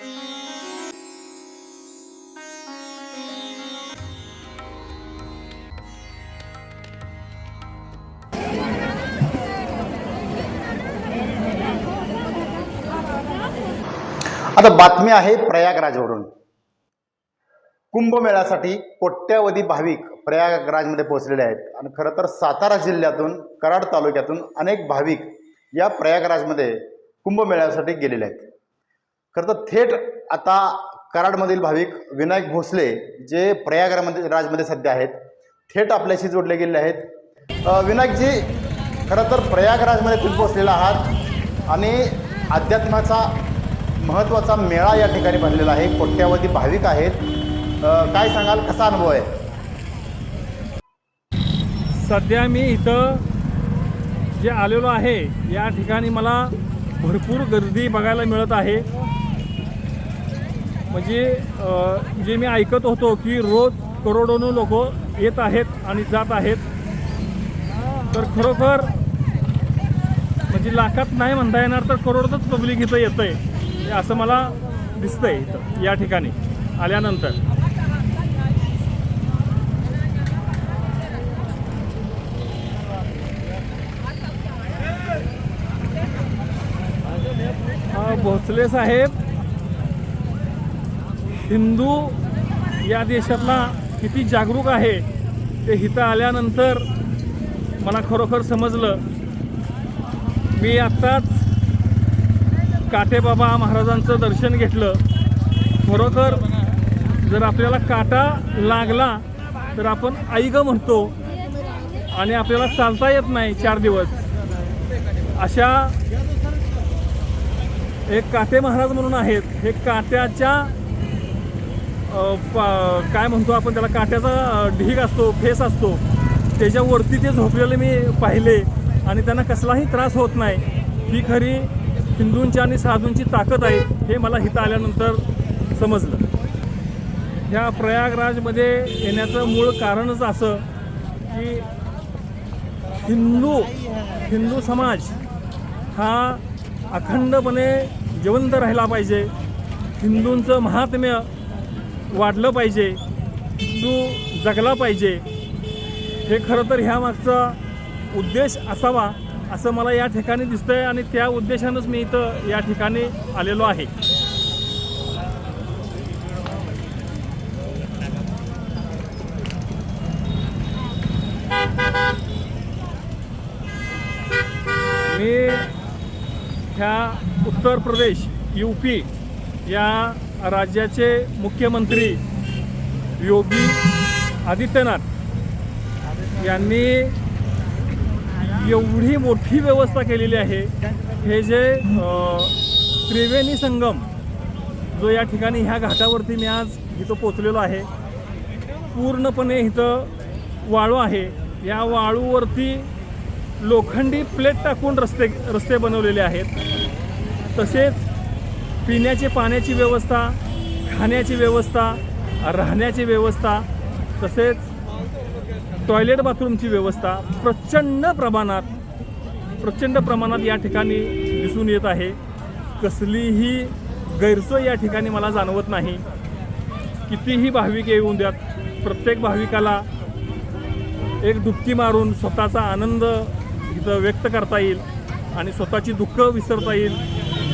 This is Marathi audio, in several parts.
आता बातमी आहे प्रयागराजवरून. कुंभमेळ्यासाठी कोट्यावधी भाविक प्रयागराजमध्ये पोहोचलेले आहेत. आणि खरं तर सातारा जिल्ह्यातून कराड तालुक्यातून अनेक भाविक या प्रयागराजमध्ये कुंभमेळ्यासाठी गेलेले आहेत. तर थेट आता कराडमधील भाविक विनायक भोसले जे प्रयागरामध्ये राजमध्ये सध्या आहेत थेट आपल्याशी जोडले गेलेले आहेत. विनायकजी खरं तर प्रयागराजमध्ये तुम्ही पोचलेला आहात आणि अध्यात्माचा महत्त्वाचा मेळा या ठिकाणी भरलेला आहे. कोट्यावधी भाविक आहेत. काय सांगाल? कसा अनुभव आहे? सध्या मी इथं जे आलेलो आहे या ठिकाणी मला भरपूर गर्दी बघायला मिळत आहे. म्हणजे जे मी ऐकत होतो की रोज करोडोनो लोक येत आहेत आणि जात आहेत. तर खरोखर म्हणजे लाखात नाही म्हणता येणार तर करोडच पब्लिक इथं येतं आहे म्हणजे असं मला दिसतंय इथं या ठिकाणी आल्यानंतर. भोसले साहेब. हिंदू या देशातला किती जागरूक आहे ते इथं आल्यानंतर मला खरोखर समजलं. मी आत्ताच काटेबाबा महाराजांचं दर्शन घेतलं. खरोखर जर आपल्याला काटा लागला तर आपण आई म्हणतो आणि आपल्याला चालता येत नाही चार दिवस. अशा एक काटे महाराज म्हणून आहेत. हे काट्याच्या काय म्हणतो आपण त्याला काट्याचा ढीग असतो फेस असतो त्याच्यावरती ते झोपलेले मी पाहिले आणि त्यांना कसलाही त्रास होत नाही. ही खरी हिंदूंची आणि साधूंची ताकद आहे हे मला हिथं आल्यानंतर समजलं. ह्या प्रयागराजमध्ये येण्याचं मूळ कारणच असं की हिंदू हिंदू समाज हा अखंडपणे जिवंत राहिला पाहिजे. हिंदूंचं महात्म्य वाढलं पाहिजे तू जगला पाहिजे. हे खरं तर ह्या मागचा उद्देश असावा असं मला या ठिकाणी दिसतं आहे आणि त्या उद्देशानंच मी इथं या ठिकाणी आलेलो आहे. मी ह्या उत्तर प्रदेश यू पी या राज्याचे मुख्यमंत्री योगी आदित्यनाथ यांनी एवढी मोठी व्यवस्था केलेली आहे. हे जे त्रिवेणी संगम जो या ठिकाणी ह्या घाटावरती मी आज इथं पोचलेलो आहे पूर्णपणे इथं वाळू आहे. या वाळूवरती लोखंडी प्लेट टाकून रस्ते रस्ते बनवलेले आहेत. तसेच पिण्याची पाण्याची व्यवस्था खाण्याची व्यवस्था राहण्याची व्यवस्था तसेच टॉयलेट बाथरूमची व्यवस्था प्रचंड प्रमाणात प्रचंड प्रमाणात या ठिकाणी दिसून येत आहे. कसलीही गैरसोय या ठिकाणी मला जाणवत नाही. कितीही भाविक येऊन द्यात प्रत्येक भाविकाला एक डुबकी मारून स्वतःचा आनंद इथं व्यक्त करता येईल आणि स्वतःची दुःख विसरता येईल.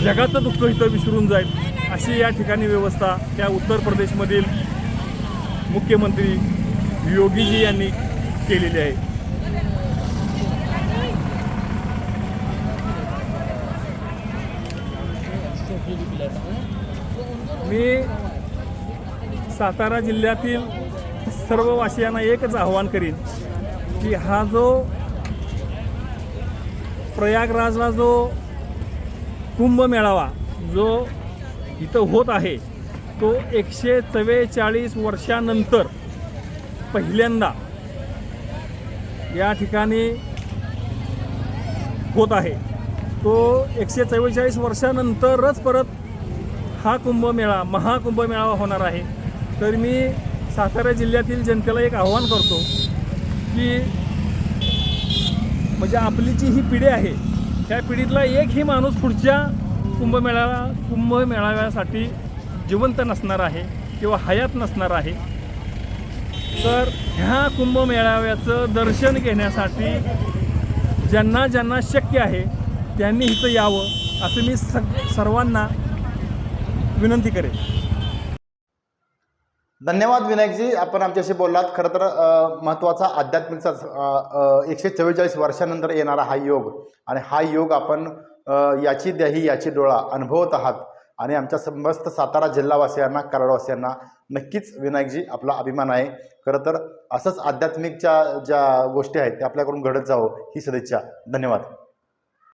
जगाचं दुःख इथं विसरून जाईल अशी या ठिकाणी व्यवस्था त्या उत्तर प्रदेशमधील मुख्यमंत्री योगीजी यांनी केलेली आहे. मी सातारा जिल्ह्यातील सर्व वासियांना एकच आव्हान करीन की हा जो प्रयागराजला जो कुंभ मेळावा जो इथं होत आहे तो एकशे चव्वेचाळीस वर्षानंतर पहिल्यांदा या ठिकाणी होत आहे. तो एकशे चव्वेचाळीस वर्षानंतरच परत हा कुंभमेळा महाकुंभमेळावा होणार आहे. तर मी सातारा जिल्ह्यातील जनतेला एक आव्हान करतो की म्हणजे आपली जी ही पिढी आहे त्या पिढीतला एकही माणूस पुढच्या कुंभमेळ्याला कुंभमेळाव्यासाठी जिवंत नसणार आहे किंवा हयात नसणार आहे. तर ह्या कुंभमेळाव्याचं दर्शन घेण्यासाठी ज्यांना ज्यांना शक्य आहे त्यांनी इथं यावं असं मी सग सर्वांना विनंती करेन. धन्यवाद विनायकजी आपण आमच्याशी बोललात. खरं तर महत्त्वाचा आध्यात्मिकचा एकशे चव्वेचाळीस वर्षानंतर येणारा हा योग आणि हा योग आपण याची द्याही याची डोळा अनुभवत आहात. आणि आमच्या समस्त सातारा जिल्हावासियांना कराडवासियांना नक्कीच विनायकजी आपला अभिमान आहे. खरं तर असंच आध्यात्मिकच्या ज्या गोष्टी आहेत त्या आपल्याकडून घडत जावं ही सदिच्छा. धन्यवाद.